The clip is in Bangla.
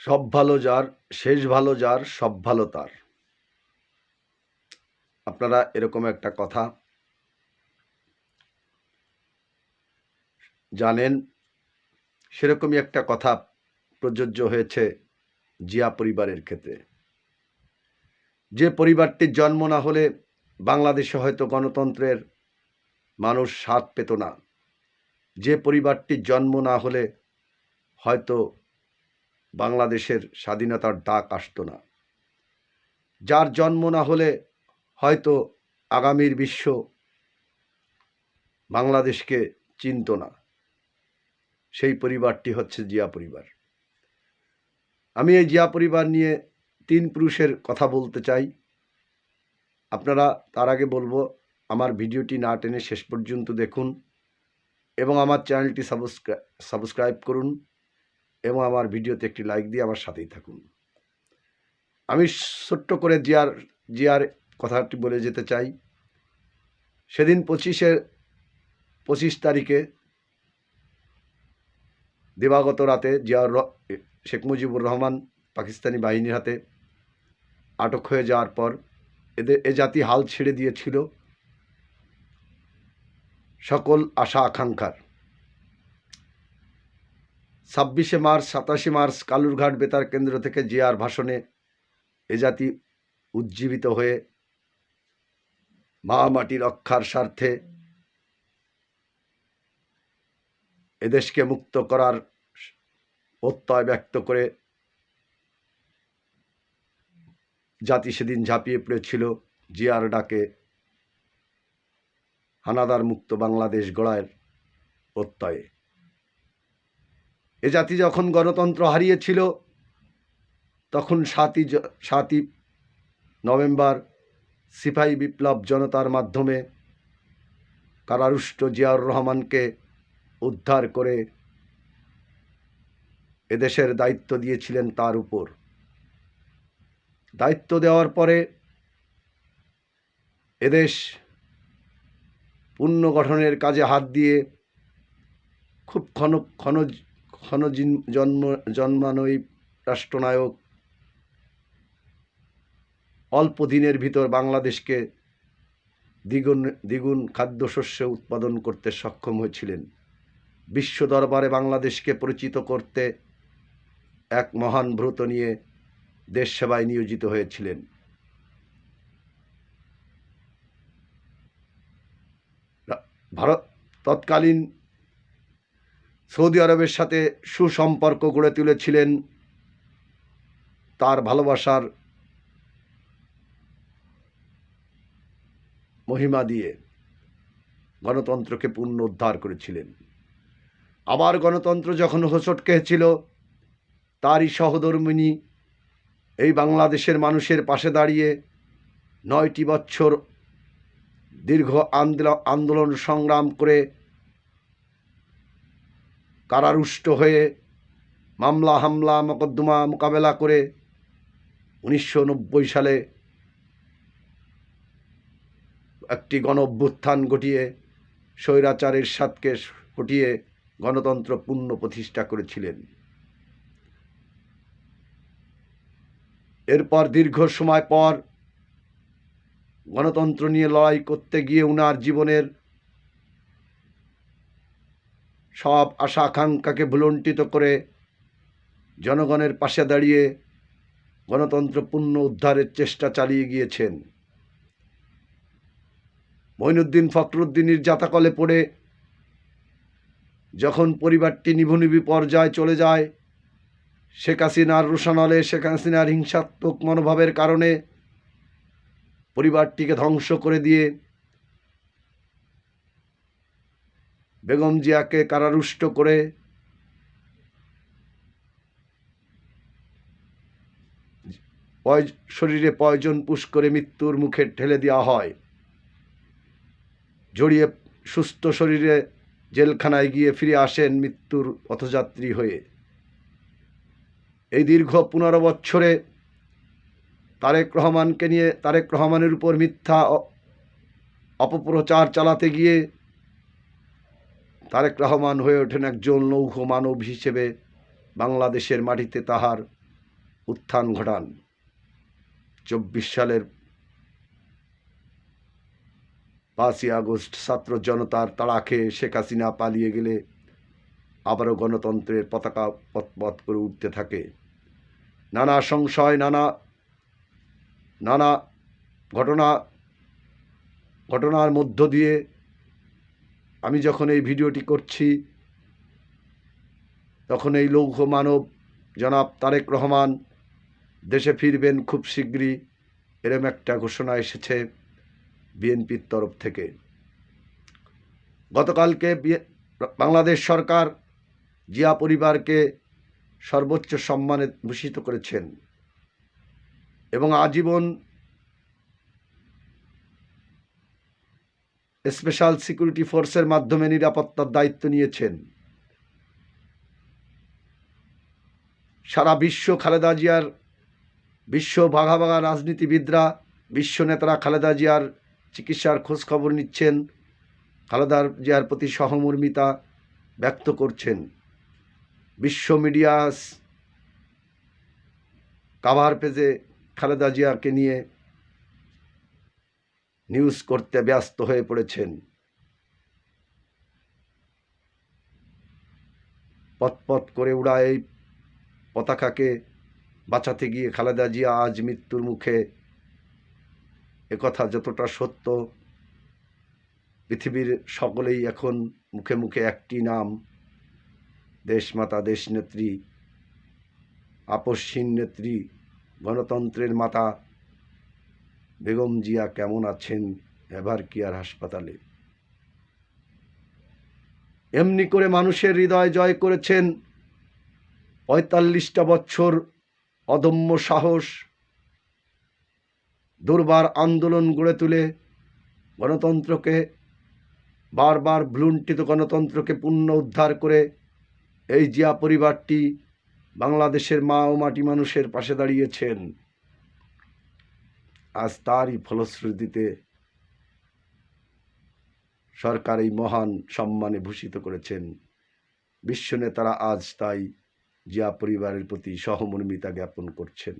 সব ভালো যার, শেষ ভালো যার, সব ভালো তার। আপনারা এরকম একটা কথা জানেন, সেরকমই একটা কথা প্রযোজ্য হয়েছে জিয়া পরিবারের ক্ষেত্রে। যে পরিবারটির জন্ম না হলে বাংলাদেশে হয়তো গণতন্ত্রের মানুষ স্বাদ পেত না। যে পরিবারটির জন্ম না হলে হয়তো বাংলাদেশের স্বাধীনতার ডাক আসতো না। যার জন্ম না হলে হয়তো আগামীর বিশ্ব বাংলাদেশকে চিনত না। সেই পরিবারটি হচ্ছে জিয়া পরিবার। আমি এই জিয়া পরিবার নিয়ে তিন পুরুষের কথা বলতে চাই। আপনারা তার আগে বলব, আমার ভিডিওটি না টেনে শেষ পর্যন্ত দেখুন এবং আমার চ্যানেলটি সাবস্ক্রাইব সাবস্ক্রাইব করুন। এবং আমার ভিডিওতে একটি লাইক দিয়ে আমার সাথেই থাকুন। আমি ছোট্ট করে জিয়ার জিয়ার কথাটি বলে যেতে চাই। সেদিন পঁচিশে, পঁচিশ তারিখে দিবাগত রাতে জিয়াউর শেখ মুজিবুর রহমান পাকিস্তানি বাহিনীর হাতে আটক হয়ে যাওয়ার পর এদের এ জাতি হাল ছেড়ে দিয়েছিল। সকল আশা আকাঙ্ক্ষার ছাব্বিশে মার্চ, সাতাশে মার্চ কালুরঘাট বেতার কেন্দ্র থেকে জিয়ার ভাষণে এ জাতি উজ্জীবিত হয়ে মা মাটি রক্ষার স্বার্থে এদেশকে মুক্ত করার প্রত্যয় ব্যক্ত করে জাতি সেদিন ঝাঁপিয়ে পড়েছিল জিয়ার ডাকে। হানাদার মুক্ত বাংলাদেশ গড়ার প্রত্যয়ে। এ জাতি যখন গণতন্ত্র হারিয়েছিল, তখন সাতই সাতই নভেম্বর সিপাহী বিপ্লব জনতার মাধ্যমে কারারুষ্ট জিয়াউর রহমানকে উদ্ধার করে এদেশের দায়িত্ব দিয়েছিলেন তার উপর। দায়িত্ব দেওয়ার পরে এদেশ পুনর্গঠনের কাজে হাত দিয়ে খুব ক্ষণ ক্ষণ ক্ষণ জন্ম, জন্মানই রাষ্ট্রনায়ক। অল্প দিনের ভিতর বাংলাদেশকে দ্বিগুণ দ্বিগুণ খাদ্যশস্য উৎপাদন করতে সক্ষম হয়েছিলেন। বিশ্ব দরবারে বাংলাদেশকে পরিচিত করতে এক মহান ব্রত নিয়ে দেশ সেবায় নিয়োজিত হয়েছিলেন। ভারত তৎকালীন সৌদি আরবের সাথে সুসম্পর্ক গড়ে তুলেছিলেন তার ভালোবাসার মহিমা দিয়ে গণতন্ত্রকে পূর্ণ উদ্ধার করেছিলেন। আবার গণতন্ত্র যখন হোঁচট খেয়েছিল তারই সহধর্মিনী এই বাংলাদেশের মানুষের পাশে দাঁড়িয়ে নয়টি বছর দীর্ঘ আন্দোলন আন্দোলন সংগ্রাম করে কারারুষ্ট হয়ে মামলা, হামলা, মকদ্দমা মোকাবেলা করে উনিশশো নব্বই সালে একটি গণ অভ্যুত্থান ঘটিয়ে স্বৈরাচারের সাতকে হটিয়ে গণতন্ত্র পূর্ণ প্রতিষ্ঠা করেছিলেন। এরপর দীর্ঘ সময় পর গণতন্ত্র নিয়ে লড়াই করতে গিয়ে উনার জীবনের সব আশা আকাঙ্ক্ষাকে ভুলণ্ঠিত করে জনগণের পাশে দাঁড়িয়ে গণতন্ত্র পূর্ণ উদ্ধারের চেষ্টা চালিয়ে গিয়েছেন। মঈনুদ্দিন ফখরুদ্দিনের জাতাকলে পড়ে যখন পরিবারটি নিভুনিভি পর্যায়ে চলে যায়, শেখ হাসিনার রোশানলে শেখ হাসিনার হিংসাত্মক মনোভাবের কারণে পরিবারটিকে ধ্বংস করে দিয়ে বেগম জিয়াকে কারারুষ্ট করে শরীরে পয়জন পুশ করে মৃত্যুর মুখে ঠেলে দেওয়া হয়। জড়িয়ে সুস্থ শরীরে জেলখানায় গিয়ে ফিরে আসেন মৃত্যুর পথযাত্রী হয়ে। এই দীর্ঘ পনেরো বছরে তারেক রহমানকে নিয়ে, তারেক রহমানের উপর মিথ্যা অপপ্রচার চালাতে গিয়ে তারেক রহমান হয়ে ওঠেন একজন লৌহ মানব হিসেবে বাংলাদেশের মাটিতে তাহার উত্থান ঘটান। চব্বিশ সালের পাঁচই আগস্ট ছাত্র জনতার তাড়া খেয়ে শেখ হাসিনা পালিয়ে গেলে আবারও গণতন্ত্রের পতাকা পথপথ করে উঠতে থাকে। নানা সংশয়, নানা নানা ঘটনা, ঘটনার মধ্য দিয়ে আমি যখন এই ভিডিওটি করছি, তখন এই লৌহ মানব জনাব তারেক রহমান দেশে ফিরবেন খুব শীঘ্রই এরম একটা ঘোষণা এসেছে বিএনপির তরফ থেকে। গতকালকে বাংলাদেশ সরকার জিয়া পরিবারকে সর্বোচ্চ সম্মানে ভূষিত করেছেন এবং আজীবন স্পেশাল সিকিউরিটি ফোর্সের মাধ্যমে নিরাপত্তার দায়িত্ব নিয়েছেন। সারা বিশ্ব খালেদা জিয়ার, বিশ্ব ভাগা ভাগা রাজনীতিবিদরা, বিশ্ব নেতারা খালেদা জিয়ার চিকিৎসার খোঁজখবর নিচ্ছেন। খালেদা জিয়ার প্রতি সহমর্মিতা ব্যক্ত করছেন। বিশ্ব মিডিয়া কাভার পেজে খালেদা জিয়াকে নিয়ে নিউজ করতে ব্যস্ত হয়ে পড়েছেন। পথপথ করে উড়া এই পতাকাকে। বাঁচাতে গিয়ে খালেদা জিয়া আজ মৃত্যুর মুখে। একথা যতটা সত্য, পৃথিবীর সকলেই এখন মুখে মুখে একটি নাম। দেশমাতা দেশনেত্রী আপসহীন নেত্রী, গণতন্ত্রের মাতা বেগম জিয়া কেমন আছেন? এভার কেয়ার হাসপাতালে? এমনি করে মানুষের হৃদয় জয় করেছেন পঁয়তাল্লিশটা বছর অদম্য সাহস, দুর্বার আন্দোলন গড়ে তুলে গণতন্ত্রকে, বারবার ভ্লুণ্ঠিত গণতন্ত্রকে পুনঃ উদ্ধার করে এই জিয়া পরিবারটি বাংলাদেশের মা ও মাটি মানুষের পাশে দাঁড়িয়েছেন। আজ তারই ফলশ্রুতিতে সরকার এই মহান সম্মানে ভূষিত করেছেন। বিশ্ব নেতারা আজ তাই জিয়া পরিবারের প্রতি সহমর্মিতা জ্ঞাপন করছেন।